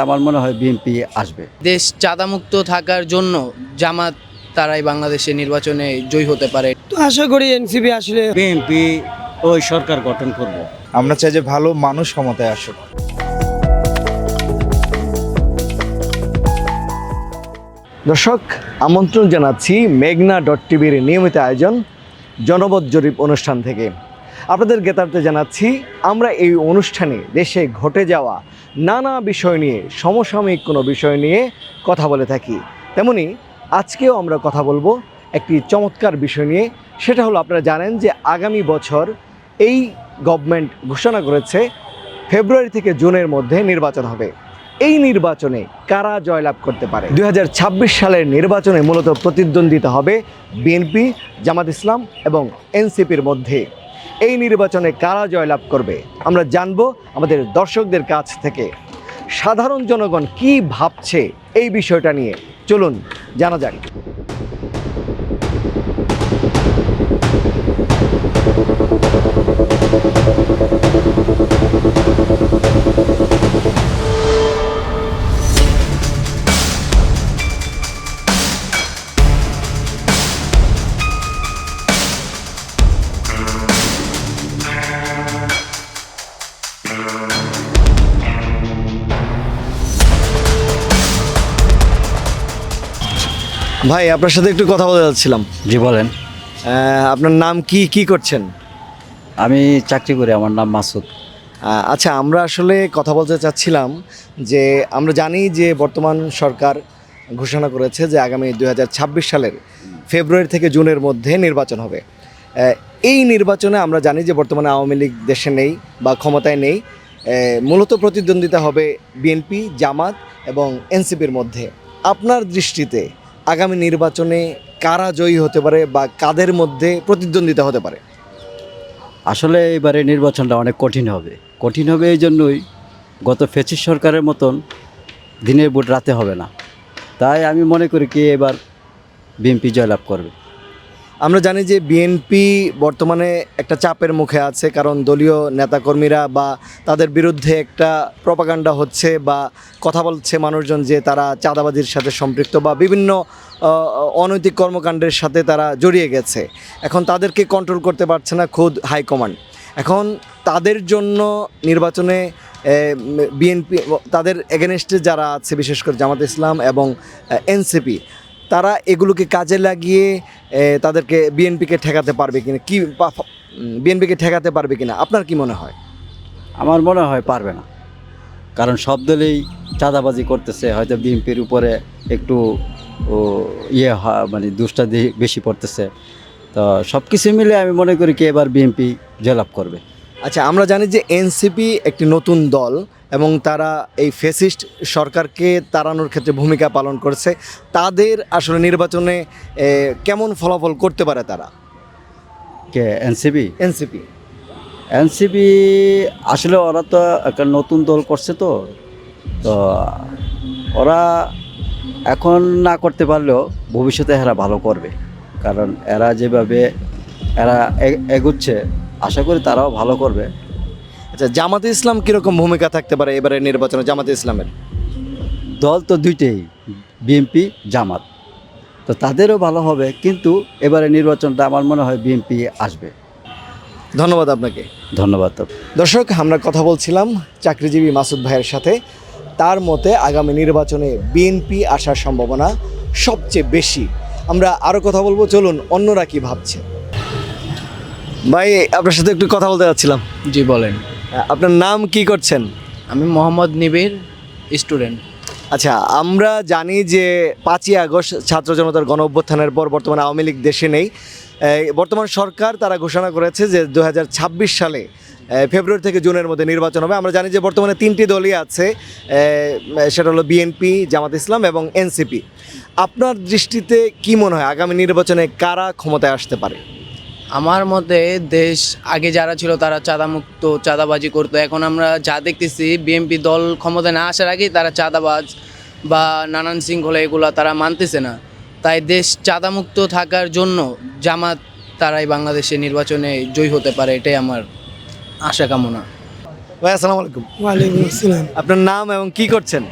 আমার মনে হয় বিএনপি আসবে। দেশ চাঁদামুক্ত থাকার জন্য জামাত তারাই বাংলাদেশে নির্বাচনে জয়ী হতে পারে। তো আশা করি এনসিপি আসলে বিএনপি ওই সরকার গঠন করবে। আমরা চাই যে ভালো মানুষ ক্ষমতায় আসুক। দর্শক আমন্ত্রণ জানাচ্ছি মেঘনা ডট টিভির নিয়মিত আয়োজন জনপদ জরিপ অনুষ্ঠান থেকে। আপনাদের জ্ঞাতার্থে জানাচ্ছি, আমরা এই অনুষ্ঠানে দেশে ঘটে যাওয়া নানা বিষয় নিয়ে, সমসাময়িক কোনো বিষয় নিয়ে কথা বলে থাকি। তেমনি আজকেও আমরা কথা বলব একটি চমৎকার বিষয় নিয়ে, সেটা হলো আপনারা জানেন যে আগামী বছর এই গভর্নমেন্ট ঘোষণা করেছে ফেব্রুয়ারি থেকে জুনের মধ্যে নির্বাচন হবে। এই নির্বাচনে কারা জয়লাভ করতে পারে? দু হাজার ছাব্বিশ সালের নির্বাচনে মূলত প্রতিদ্বন্দ্বিতা হবে বিএনপি, জামাত ইসলাম এবং এনসিপির মধ্যে। এই নির্বাচনে কারা জয়লাভ করবে? আমরা জানব আমাদের দর্শকদের কাছ থেকে। সাধারণ জনগণ কি ভাবছে এই বিষয়টা নিয়ে? চলুন, জানা যাক। ভাই আপনার সাথে একটু কথা বলতে যাচ্ছিলাম জি বলেন। আপনার নাম কি কি করছেন? আমি চাকরি করি আমার নাম মাসুদ। আচ্ছা আমরা আসলে কথা বলতে চাচ্ছিলাম যে আমরা জানি যে বর্তমান সরকার ঘোষণা করেছে যে আগামী দু হাজার ছাব্বিশ সালের ফেব্রুয়ারি থেকে জুনের মধ্যে নির্বাচন হবে। এই নির্বাচনে আমরা জানি যে বর্তমানে আওয়ামী লীগ দেশে নেই বা ক্ষমতায় নেই। মূলত প্রতিদ্বন্দ্বিতা হবে বিএনপি জামাত এবং এনসিপির মধ্যে। আপনার দৃষ্টিতে আগামী নির্বাচনে কারা জয়ী হতে পারে বা কাদের মধ্যে প্রতিদ্বন্দ্বিতা হতে পারে? আসলে এবারে নির্বাচনটা অনেক কঠিন হবে। কঠিন হবে এই জন্যই গত ফেসিস সরকারের মতন দিনের ভোট রাতে হবে না। তাই আমি মনে করি কি এবার বিএনপি জয়লাভ করবে। আমরা জানি যে বিএনপি বর্তমানে একটা চাপের মুখে আছে, কারণ দলীয় নেতাকর্মীরা বা তাদের বিরুদ্ধে একটা প্রপাগান্ডা হচ্ছে বা কথা বলছে মানুষজন যে তারা চাঁদাবাজির সাথে সম্পৃক্ত বা বিভিন্ন অনৈতিক কর্মকাণ্ডের সাথে তারা জড়িয়ে গেছে। এখন তাদেরকে কন্ট্রোল করতে পারছে না খোদ হাইকমান্ড এখন তাদের জন্য নির্বাচনে বিএনপি তাদের এগেনস্টে যারা আছে, বিশেষ করে জামাত ইসলাম এবং এনসিপি তারা এগুলোকে কাজে লাগিয়ে তাদেরকে বিএনপিকে ঠেকাতে পারবে কিনা কি বিএনপিকে ঠেকাতে পারবে কিনা আপনার কি মনে হয়? আমার মনে হয় পারবে না। কারণ সব দলেই চাঁদাবাজি করতেছে হয়তো বিএনপির উপরে একটু ও, ইয়ে হয় মানে দুষ্টা বেশি পড়তেছে। তো সব কিছু মিলে আমি মনে করি কি এবার বিএনপি জয়লাভ করবে। আচ্ছা আমরা জানি যে এনসিপি একটি নতুন দল এবং তারা এই ফেসিস্ট সরকারকে তাড়ানোর ক্ষেত্রে ভূমিকা পালন করছে। তাদের আসলে নির্বাচনে কেমন ফলাফল করতে পারে তারা? কে এনসিবি এনসিপি। এনসিপি আসলে ওরা তো একটা নতুন দল করছে তো। তো ওরা এখন না করতে পারলেও ভবিষ্যতে এরা ভালো করবে। কারণ এরা যেভাবে এরা এগুচ্ছে আশা করি তারাও ভালো করবে। আচ্ছা জামাতে ইসলাম কীরকম ভূমিকা থাকতে পারে এবারে নির্বাচনে জামাতে ইসলামের? দল তো দুইটাই বিএনপি জামাত। তো তাদেরও ভালো হবে কিন্তু এবারে নির্বাচনটা আমার মনে হয় বিএনপি আসবে। ধন্যবাদ আপনাকে। ধন্যবাদ। তো দর্শক আমরা কথা বলছিলাম চাকরিজীবী মাসুদ ভাইয়ের সাথে। তার মতে আগামী নির্বাচনে বিএনপি আসার সম্ভাবনা সবচেয়ে বেশি। আমরা আরও কথা বলব চলুন অন্যরা কি ভাবছে? ভাই আপনার সাথে একটু কথা বলতে যাচ্ছিলাম। জি বলেন। আপনার নাম কি করছেন? আমি মোহাম্মদ নিবির স্টুডেন্ট। আচ্ছা আমরা জানি যে পাঁচই আগস্ট ছাত্র জনতার গণ অভ্যুত্থানের পর বর্তমানে আওয়ামী লীগ দেশে নেই। বর্তমান সরকার তারা ঘোষণা করেছে যে দু হাজার ছাব্বিশ সালে ফেব্রুয়ারি থেকে জুনের মধ্যে নির্বাচন হবে। আমরা জানি যে বর্তমানে তিনটি দলই আছে সেটা হলো বিএনপি জামাত ইসলাম এবং এনসিপি। আপনার দৃষ্টিতে কি মনে হয় আগামী নির্বাচনে কারা ক্ষমতায় আসতে পারে? আমার মতে দেশ আগে যারা ছিল তারা চাঁদামুক্ত চাঁদাবাজি করতো। এখন আমরা যা দেখতেছি বিএনপি দল ক্ষমতায় না আসার আগেই তারা চাঁদাবাজ বা নানান শৃঙ্খলা এগুলো তারা মানতেছে না। তাই দেশ চাঁদামুক্ত থাকার জন্য জামাত তারাই বাংলাদেশে নির্বাচনে জয়ী হতে পারে এটাই আমার আশা কামনা। ভাই আসসালামু আলাইকুম। ওয়ালাইকুম আসসালাম। আপনার নাম এবং কি করছেন?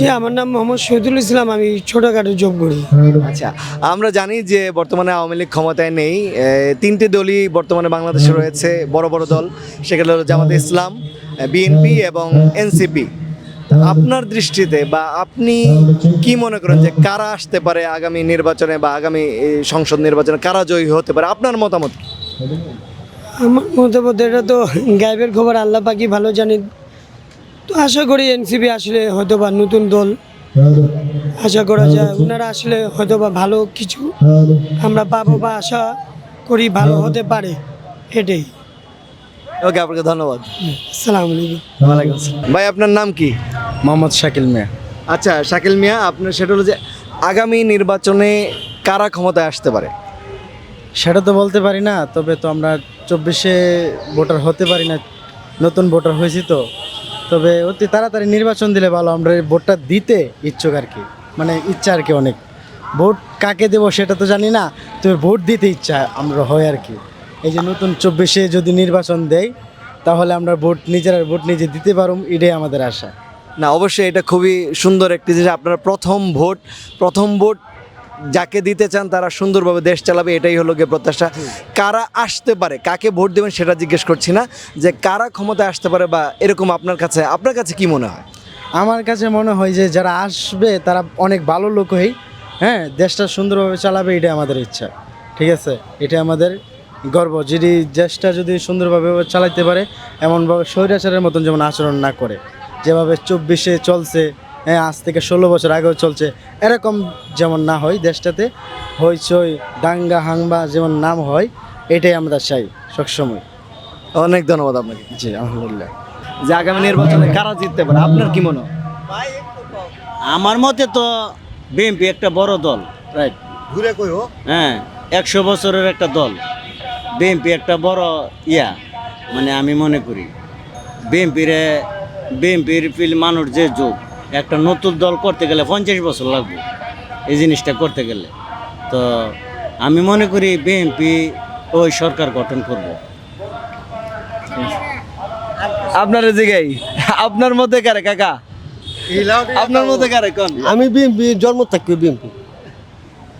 যে আমার নাম মোহাম্মদ শহীদুল ইসলাম আমি ছোটখাটো জব করি। আচ্ছা আমরা জানি যে বর্তমানে আওয়ামী লীগ ক্ষমতায় নেই। তিনটে দলই বর্তমানে বাংলাদেশে রয়েছে বড় বড় দল। সেগুলো হলো জামাত ইসলাম বিএনপি এবং এনসিপি। আপনার দৃষ্টিতে বা আপনি কি মনে করেন যে কারা আসতে পারে আগামী নির্বাচনে বা আগামী সংসদ নির্বাচনে? কারা জয়ী হতে পারে? আপনার মতামত কি? আমার মতামত এটা তো গাইবের খবর আল্লাহ পাকি ভালো জানেন। তো আশা করি এনসিপি আসলে হয়তো বা নতুন দল। আশা করা যায় ওনারা আসলে হয়তো বা ভালো কিছু আমরা পাবো বা আশা করি ভালো হতে পারে এটাই। ওকে আপনাকে ধন্যবাদ। আসসালামু আলাইকুম। আসসালাম। ভাই আপনার নাম কি? মোহাম্মদ শাকিল মিয়া। আচ্ছা শাকিল মিয়া আপনার সেটা হলো যে আগামী নির্বাচনে কারা ক্ষমতায় আসতে পারে? সেটা তো বলতে পারি না তবে তো আমরা চব্বিশে ভোটার হতে পারি না নতুন ভোটার হয়েছি তো। তবে অতি তাড়াতাড়ি নির্বাচন দিলে ভালো, আমরা ভোটটা দিতে ইচ্ছুক আর কি। মানে ইচ্ছা আর কি অনেক। ভোট কাকে দেবো সেটা তো জানি না, তবে ভোট দিতে ইচ্ছা আমরা হয় আর কি। এই যে নতুন চব্বিশে যদি নির্বাচন দেয় তাহলে আমরা ভোট নিজেরা ভোট নিজে দিতে পারুম, এটাই আমাদের আশা। না, অবশ্যই এটা খুবই সুন্দর একটি জিনিস আপনার প্রথম ভোট প্রথম ভোট যাকে দিতে চান তারা সুন্দরভাবে দেশ চালাবে, এটাই হলো গিয়ে প্রত্যাশা। কারা আসতে পারে, কাকে ভোট দেবেন সেটা জিজ্ঞেস করছি না, যে কারা ক্ষমতায় আসতে পারে বা এরকম আপনার কাছে আপনার কাছে কি মনে হয়? আমার কাছে মনে হয় যে যারা আসবে, তারা অনেক ভালো লোক হই হ্যাঁ দেশটা সুন্দরভাবে চালাবে, এটাই আমাদের ইচ্ছা, ঠিক আছে? এটা আমাদের গর্ব, যদি দেশটা যদি সুন্দরভাবে চালাইতে পারে, এমনভাবে স্বৈরাচারের মতন যেমন আচরণ না করে, যেভাবে চব্বিশে চলছে হ্যাঁ আজ থেকে ষোলো বছর আগেও চলছে। এরকম যেমন না হয় দেশটাতে হইচই দাঙ্গা হাঙ্গা যেমন নাম হয় এটাই আমরা চাই সবসময়। অনেক ধন্যবাদ আপনাকে। জি আলহামদুলিল্লাহ। যে আগামী নির্বাচনে কারা জিততে পারে আপনার কি মনে হয়? আমার মতে তো বিএনপি একটা বড় দল রাইট ঘুরে কইও হ্যাঁ একশো বছরের একটা দল। বিএনপি একটা বড় ইয়া মানে আমি মনে করি। বিএনপির বিএনপির ফিল মানুষ যে যুগ একটা নতুন দল করতে গেলে পঞ্চাশ বছর লাগবে এই জিনিসটা করতে গেলে। তো আমি মনে করি বিএনপি ওই সরকার গঠন করব। আপনার জিগাই আপনার মধ্যে কারে কাকা? আপনার মধ্যে কারে কোন? আমি বিএনপি জন্ম থাকি বিএমপি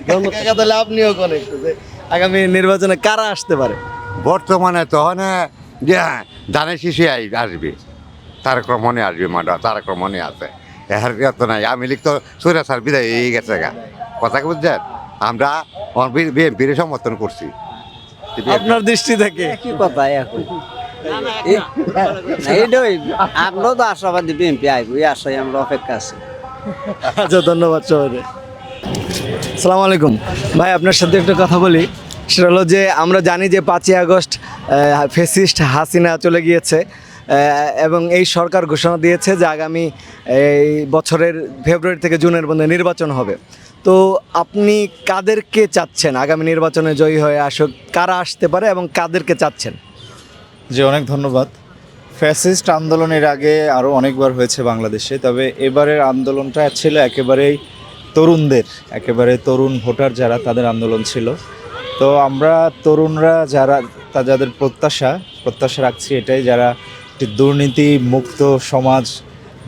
কাকা তাহলে আপনিও কোন একটু যে আগামী নির্বাচনে কারা আসতে পারে? বর্তমানে তখন যে ধানের শিশু আই- আসবে। তার ক্রমণে আসবে মাডা তার ক্রমণে আছে। এর তো নাই। আমি লিখ তো সৈরা সার বিদায় হয়ে গেছে গা। কথা কি বুঝছেন? আমরা বিএনপির সমর্থন করছি। আপনার দৃষ্টি থেকে। কি কথা এখন। এইটাই আমরা তো আশাবাদী বিএনপি আইব এই আশায় আমরা অপেক্ষা আছি। আচ্ছা ধন্যবাদ সবাই সালাম আলাইকুম। ভাই আপনার সাথে একটা কথা বলি। সেটা হলো যে আমরা জানি যে পাঁচই আগস্ট ফেসিস্ট হাসিনা চলে গিয়েছে। এবং এই সরকার ঘোষণা দিয়েছে যে আগামী এই বছরের ফেব্রুয়ারি থেকে জুনের মধ্যে নির্বাচন হবে। তো আপনি কাদেরকে চাচ্ছেন আগামী নির্বাচনে জয়ী হয়ে আসুক? কারা আসতে পারে এবং কাদেরকে চাচ্ছেন? যে অনেক ধন্যবাদ। ফ্যাসিস্ট আন্দোলনের আগে আরও অনেকবার হয়েছে বাংলাদেশে, তবে এবারের আন্দোলনটা ছিল একেবারেই তরুণদের, একেবারে তরুণ ভোটার যারা, তাদের আন্দোলন ছিল। তো আমরা তরুণরা যারা, তা যাদের প্রত্যাশা প্রত্যাশা রাখছি এটাই, যারা একটি দুর্নীতি মুক্ত সমাজ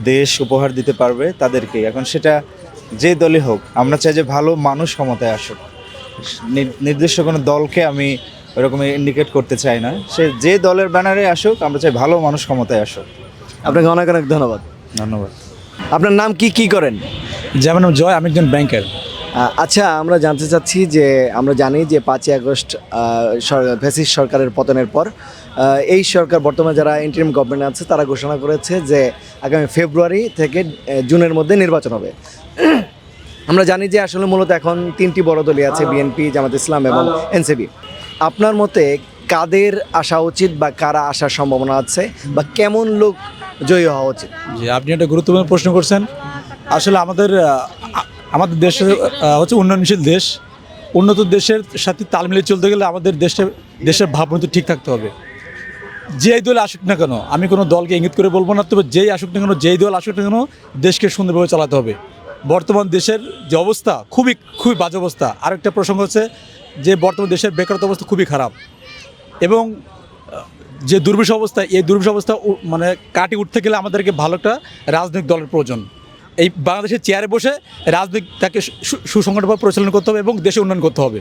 দেশ উপহার দিতে পারবে তাদেরকে এখন সেটা যে দলই হোক আমরা চাই যে ভালো মানুষ ক্ষমতায় আসুক। নির- নির্দিষ্ট কোনো দলকে আমি ওরকম ইন্ডিকেট করতে চাই না। সে যে দলের ব্যানারে আসুক আমরা চাই ভালো মানুষ ক্ষমতায় আসুক। আপনাকে অনেক অনেক ধন্যবাদ। ধন্যবাদ। আপনার নাম কি কি করেন? যেমন জয় আমি একজন ব্যাংকার আচ্ছা আমরা জানতে চাচ্ছি যে আমরা জানি যে পাঁচই আগস্ট ফেসিস সরকারের পতনের পর এই সরকার বর্তমানে যারা ইন্টারিম গভর্নমেন্ট আছে তারা ঘোষণা করেছে যে আগামী ফেব্রুয়ারি থেকে জুনের মধ্যে নির্বাচন হবে। আমরা জানি যে আসলে মূলত এখন তিনটি বড় দলই আছে বিএনপি জামাত ইসলাম এবং এনসিপি আপনার মতে কাদের আসা উচিত বা কারা আসার সম্ভাবনা আছে বা কেমন লোক জয়ী হওয়া উচিত? যে আপনি একটা গুরুত্বপূর্ণ প্রশ্ন করছেন। আসলে আমাদের আমাদের দেশ হচ্ছে উন্নয়নশীল দেশ। উন্নত দেশের সাথে তাল মিলিয়ে চলতে গেলে আমাদের দেশের দেশের ভাবমূর্তি ঠিক থাকতে হবে। যেই দল আসুক না কেন, আমি কোনো দলকে ইঙ্গিত করে বলব না, তবে যেই আসুক না কেন, যেই দল আসুক না কেন, দেশকে সুন্দরভাবে চালাতে হবে। বর্তমান দেশের যে অবস্থা, খুবই খুবই বাজে অবস্থা। আরেকটা প্রসঙ্গ হচ্ছে যে বর্তমান দেশের বেকারত্ব অবস্থা খুবই খারাপ। এবং যে দুর্বিষ অবস্থা, এই দুর্বিষ অবস্থা মানে কাটিয়ে উঠতে গেলে আমাদেরকে ভালো একটা রাজনৈতিক দলের প্রয়োজন। এই বাংলাদেশের চেয়ারে বসে রাজনীতিটাকে সু- সুসংগঠনভাবে পরিচালনা করতে হবে এবং দেশে উন্নয়ন করতে হবে।